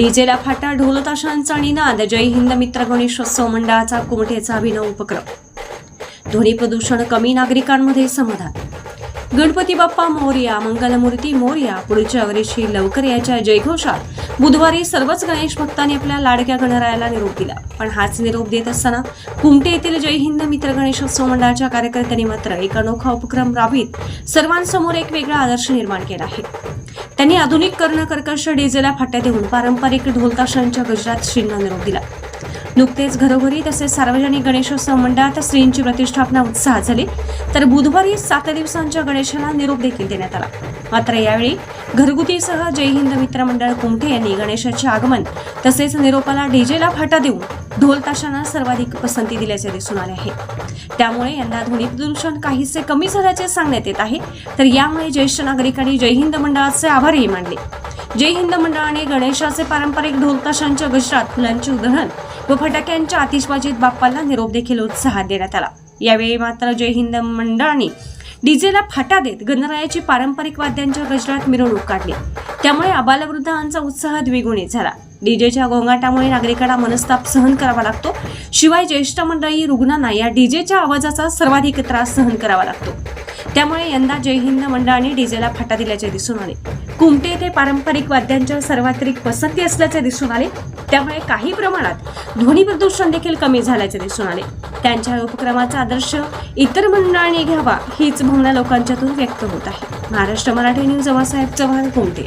डीजेला फाटा ढोलताशांचा निनाद. आणि नाद जय हिंद मित्र गणेशोत्सव मंडळाचा कुमठेचा अभिनव उपक्रम. ध्वनी प्रदूषण कमी नागरिकांमध्ये समाधान गणपती बाप्पा मोर्या मंगलमूर्ती मोर्या पुढच्या वर्षी लवकर याच्या जयघोषात. बुधवारी सर्वच गणेश भक्तांनी आपल्या लाडक्या गणरायाला निरोप दिला. पण हाच निरोप देत असताना कुमटे येथील जय हिंद मित्र गणेशोत्सव मंडळाच्या कार्यकर्त्यांनी मात्र एक अनोखा उपक्रम राबवीत सर्वांसमोर एक वेगळा आदर्श निर्माण केला आहे. त्यांनी आधुनिक कर्ण कर्कश डीजेला फाट्या देऊन पारंपरिक ढोलताशांच्या गजरात श्रींना निरोप दिला. नुकतेच घरोघरी तसेच सार्वजनिक गणेशोत्सव मंडळात श्रींची प्रतिष्ठापना उत्साहात झाली. तर बुधवारी सात दिवसांच्या गणेशाला निरोप देखील देण्यात आला. मात्र यावेळी घरगुतीसह जय हिंद मित्र मंडळ कुमठे यांनी गणेशाचे आगमन तसेच निरोपाला डीजेला फाटा देऊन ढोल ताशांना सर्वाधिक पसंती दिल्याचे दिसून आले आहे. त्यामुळे यंदा ध्वनी प्रदूषण काहीसे कमी झाल्याचे सांगण्यात येत आहे. तर यामुळे ज्येष्ठ नागरिकांनी जय हिंद मंडळाचे आभारही मानले. जय हिंद मंडळाने गणेशाचे पारंपरिक ढोलताशांच्या गजरात फुलांची उधळण व फटाक्यांच्या आतिषबाजीत बाप्पाला निरोप देखील उत्साहात देण्यात आला. यावेळी मात्र जय हिंद मंडळाने डीजेला फाटा देत गणरायाची पारंपरिक वाद्यांच्या गजरात मिरवणूक काढली. त्यामुळे आबालवृद्धांचा उत्साह द्विगुणित झाला. डीजेच्या गोंगाटामुळे नागरिकांना मनस्ताप सहन करावा लागतो. शिवाय ज्येष्ठ मंडळी रुग्णांना या डीजेच्या आवाजाचा सर्वाधिक त्रास सहन करावा लागतो. त्यामुळे यंदा जय हिंद मंडळाने डीजेला फाटा दिल्याचे दिसून आले. कुमटे येथे पारंपरिक वाद्यांच्या सर्वाधिक पसंती असल्याचे दिसून आले. त्यामुळे काही प्रमाणात ध्वनी प्रदूषण देखील कमी झाल्याचे दिसून आले. त्यांच्या उपक्रमाचा आदर्श इतर मंडळांनी घ्यावा हीच भावना लोकांच्यातून व्यक्त होत आहे. महाराष्ट्र मराठी न्यूज अमासाहेब चव्हाण कुमटे.